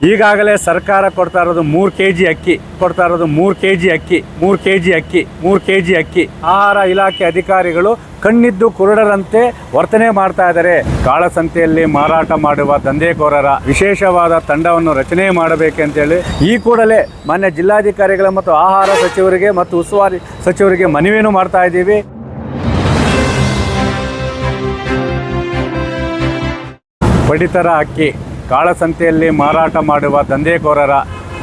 ಈಗಾಗಲೇ ಸರ್ಕಾರ ಕೊಡ್ತಾ ಇರೋದು ಮೂರು ಕೆ ಜಿ ಅಕ್ಕಿ, ಕೊಡ್ತಾ ಇರೋದು ಮೂರು ಕೆ ಜಿ ಅಕ್ಕಿ, ಮೂರು ಕೆ ಜಿ ಅಕ್ಕಿ, ಮೂರು ಕೆ ಜಿ ಅಕ್ಕಿ. ಆಹಾರ ಇಲಾಖೆ ಅಧಿಕಾರಿಗಳು ಕಣ್ಣಿದ್ದು ಕುರುಡರಂತೆ ವರ್ತನೆ ಮಾಡ್ತಾ ಇದ್ದಾರೆ. ಕಾಳಸಂತೆಯಲ್ಲಿ ಮಾರಾಟ ಮಾಡುವ ದಂಧೆಕೋರರ ವಿಶೇಷವಾದ ತಂಡವನ್ನು ರಚನೆ ಮಾಡಬೇಕಂತೇಳಿ ಈ ಕೂಡಲೇ ಮಾನ್ಯ ಜಿಲ್ಲಾಧಿಕಾರಿಗಳ ಮತ್ತು ಆಹಾರ ಸಚಿವರಿಗೆ ಮತ್ತು ಉಸ್ತುವಾರಿ ಸಚಿವರಿಗೆ ಮನವಿಯನ್ನು ಮಾಡ್ತಾ ಇದ್ದೀವಿ. ಪಡಿತರ ಅಕ್ಕಿ ಕಾಳಸಂತೆಯಲ್ಲಿ ಮಾರಾಟ ಮಾಡುವ ದಂಧೆಕೋರರ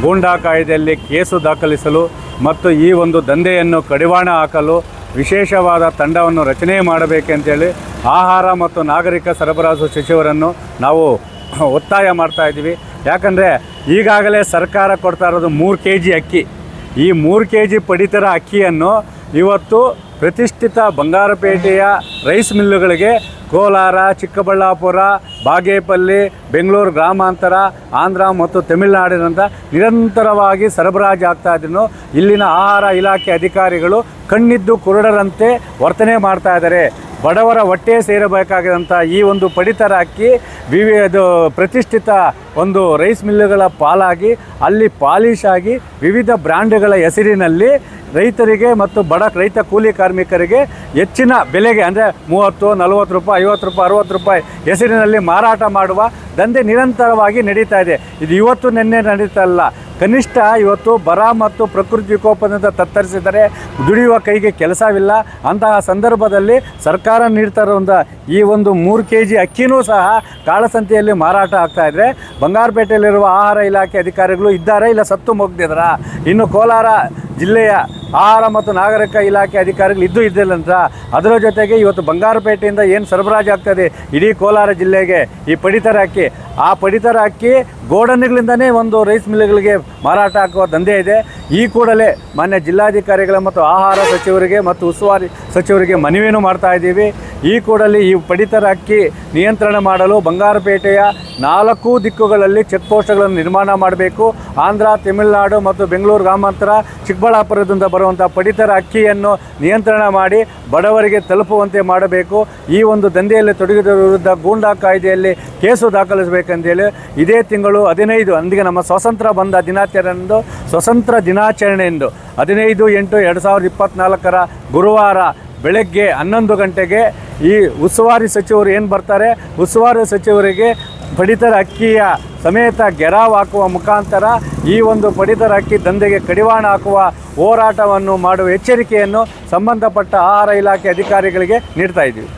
ಗೂಂಡಾ ಕಾಯ್ದೆಯಲ್ಲಿ ಕೇಸು ದಾಖಲಿಸಲು ಮತ್ತು ಈ ಒಂದು ದಂಧೆಯನ್ನು ಕಡಿವಾಣ ಹಾಕಲು ವಿಶೇಷವಾದ ತಂಡವನ್ನು ರಚನೆ ಮಾಡಬೇಕೆಂತೇಳಿ ಆಹಾರ ಮತ್ತು ನಾಗರಿಕ ಸರಬರಾಜು ಸಚಿವರನ್ನು ನಾವು ಒತ್ತಾಯ ಮಾಡ್ತಾ ಇದ್ದೀವಿ. ಯಾಕಂದರೆ ಈಗಾಗಲೇ ಸರ್ಕಾರ ಕೊಡ್ತಾ ಇರೋದು ಮೂರು ಕೆ ಜಿ ಅಕ್ಕಿ. ಈ ಮೂರು ಕೆ ಜಿ ಪಡಿತರ ಅಕ್ಕಿಯನ್ನು ಇವತ್ತು ಪ್ರತಿಷ್ಠಿತ ಬಂಗಾರಪೇಟೆಯ ರೈಸ್ ಮಿಲ್ಲುಗಳಿಗೆ ಕೋಲಾರ, ಚಿಕ್ಕಬಳ್ಳಾಪುರ, ಬಾಗೇಪಲ್ಲಿ, ಬೆಂಗಳೂರು ಗ್ರಾಮಾಂತರ, ಆಂಧ್ರ ಮತ್ತು ತಮಿಳುನಾಡಿನಿಂದ ನಿರಂತರವಾಗಿ ಸರಬರಾಜು ಆಗ್ತಾ ಇಲ್ಲಿನ ಆಹಾರ ಇಲಾಖೆ ಅಧಿಕಾರಿಗಳು ಕಣ್ಣಿದ್ದು ಕುರುಡರಂತೆ ವರ್ತನೆ ಮಾಡ್ತಾ ಇದ್ದಾರೆ. ಬಡವರ ಹೊಟ್ಟೆ ಸೇರಬೇಕಾಗಿದಂಥ ಈ ಒಂದು ಪಡಿತರ ಅಕ್ಕಿ ವಿವಿ ಅದು ಪ್ರತಿಷ್ಠಿತ ಒಂದು ರೈಸ್ ಮಿಲ್ಲುಗಳ ಪಾಲಾಗಿ, ಅಲ್ಲಿ ಪಾಲಿಶ್ ಆಗಿ ವಿವಿಧ ಬ್ರ್ಯಾಂಡ್ಗಳ ಹೆಸರಿನಲ್ಲಿ ರೈತರಿಗೆ ಮತ್ತು ಬಡ ರೈತ ಕೂಲಿ ಕಾರ್ಮಿಕರಿಗೆ ಹೆಚ್ಚಿನ ಬೆಲೆಗೆ ಅಂದರೆ ಮೂವತ್ತು, ನಲವತ್ತು ರೂಪಾಯಿ, ಐವತ್ತು ರೂಪಾಯಿ, ಅರುವತ್ತು ರೂಪಾಯಿ ಹೆಸರಿನಲ್ಲಿ ಮಾರಾಟ ಮಾಡುವ ದಂಧೆ ನಿರಂತರವಾಗಿ ನಡೀತಾ ಇದೆ. ಇದು ಇವತ್ತು ನಿನ್ನೆ ನಡೀತಾ ಇಲ್ಲ. ಕನಿಷ್ಠ ಇವತ್ತು ಬರ ಮತ್ತು ಪ್ರಕೃತಿ ವಿಕೋಪದಿಂದ ತತ್ತರಿಸಿದರೆ ದುಡಿಯುವ ಕೈಗೆ ಕೆಲಸವಿಲ್ಲ. ಅಂತಹ ಸಂದರ್ಭದಲ್ಲಿ ಸರ್ಕಾರ ನೀಡ್ತಾ ಇರುವಂಥ ಈ ಒಂದು ಮೂರು ಕೆ ಜಿ ಅಕ್ಕಿನೂ ಸಹ ಕಾಳಸಂತೆಯಲ್ಲಿ ಮಾರಾಟ ಆಗ್ತಾ ಇದ್ದರೆ ಬಂಗಾರಪೇಟೆಯಲ್ಲಿರುವ ಆಹಾರ ಇಲಾಖೆ ಅಧಿಕಾರಿಗಳು ಇದ್ದಾರೆ ಇಲ್ಲ ಸತ್ತು ಮುಗ್ದಿದ್ರಾ ಇನ್ನು ಕೋಲಾರ ಜಿಲ್ಲೆಯ ಆಹಾರ ಮತ್ತು ನಾಗರಿಕ ಇಲಾಖೆ ಅಧಿಕಾರಿಗಳು ಇದ್ದು ಇದ್ದಿಲ್ಲಂತ ಅದರ ಜೊತೆಗೆ ಇವತ್ತು ಬಂಗಾರಪೇಟೆಯಿಂದ ಏನು ಸರಬರಾಜು ಆಗ್ತದೆ? ಇಡೀ ಕೋಲಾರ ಜಿಲ್ಲೆಗೆ ಈ ಪಡಿತರ ಅಕ್ಕಿ ಆ ಪಡಿತರ ಅಕ್ಕಿ ಗೋಡನ್ಗಳಿಂದನೇ ಒಂದು ರೈಸ್ ಮಿಲ್ಗಳಿಗೆ ಮಾರಾಟ ಹಾಕುವ ದಂಧೆ ಇದೆ. ಈ ಕೂಡಲೇ ಮಾನ್ಯ ಜಿಲ್ಲಾಧಿಕಾರಿಗಳ ಮತ್ತು ಆಹಾರ ಸಚಿವರಿಗೆ ಮತ್ತು ಉಸ್ತುವಾರಿ ಸಚಿವರಿಗೆ ಮನವಿಯನ್ನು ಮಾಡ್ತಾ ಇದ್ದೀವಿ. ಈ ಕೂಡಲಿ ಈ ಪಡಿತರ ಅಕ್ಕಿ ನಿಯಂತ್ರಣ ಮಾಡಲು ಬಂಗಾರಪೇಟೆಯ ನಾಲ್ಕು ದಿಕ್ಕುಗಳಲ್ಲಿ ಚೆಕ್ ಪೋಸ್ಟ್ಗಳನ್ನು ನಿರ್ಮಾಣ ಮಾಡಬೇಕು. ಆಂಧ್ರ, ತಮಿಳುನಾಡು ಮತ್ತು ಬೆಂಗಳೂರು ಗ್ರಾಮಾಂತರ ಚಿಕ್ಕಬಳ್ಳಾಪುರದಿಂದ ಬರುವಂಥ ಪಡಿತರ ಅಕ್ಕಿಯನ್ನು ನಿಯಂತ್ರಣ ಮಾಡಿ ಬಡವರಿಗೆ ತಲುಪುವಂತೆ ಮಾಡಬೇಕು. ಈ ಒಂದು ದಂಧೆಯಲ್ಲಿ ತೊಡಗಿದ ವಿರುದ್ಧ ಗೂಂಡಾ ಕಾಯ್ದೆಯಲ್ಲಿ ಕೇಸು ದಾಖಲಿಸಬೇಕಂತೇಳಿ ಇದೇ ತಿಂಗಳು ಹದಿನೈದು, ಅಂದಿಗೆ ನಮ್ಮ ಸ್ವಾತಂತ್ರ್ಯ ಬಂದ ದಿನಾಚರಣೆಂದು ಸ್ವತಂತ್ರ ದಿನಾಚರಣೆಯಂದು ಹದಿನೈದು ಎಂಟು ಎರಡು ಸಾವಿರದ ಇಪ್ಪತ್ತ್ನಾಲ್ಕರ ಗುರುವಾರ ಬೆಳಗ್ಗೆ ಹನ್ನೊಂದು ಗಂಟೆಗೆ ಈ ಉಸ್ತುವಾರಿ ಸಚಿವರು ಏನು ಬರ್ತಾರೆ? ಉಸ್ತುವಾರಿ ಸಚಿವರಿಗೆ ಪಡಿತರ ಅಕ್ಕಿಯ ಸಮೇತ ಗೆರಾವ್ ಹಾಕುವ ಮುಖಾಂತರ ಈ ಒಂದು ಪಡಿತರ ಅಕ್ಕಿ ದಂಧೆಗೆ ಕಡಿವಾಣ ಹಾಕುವ ಹೋರಾಟವನ್ನು ಮಾಡುವ ಎಚ್ಚರಿಕೆಯನ್ನು ಸಂಬಂಧಪಟ್ಟ ಆಹಾರ ಇಲಾಖೆ ಅಧಿಕಾರಿಗಳಿಗೆ ನೀಡ್ತಾ ಇದ್ದೀವಿ.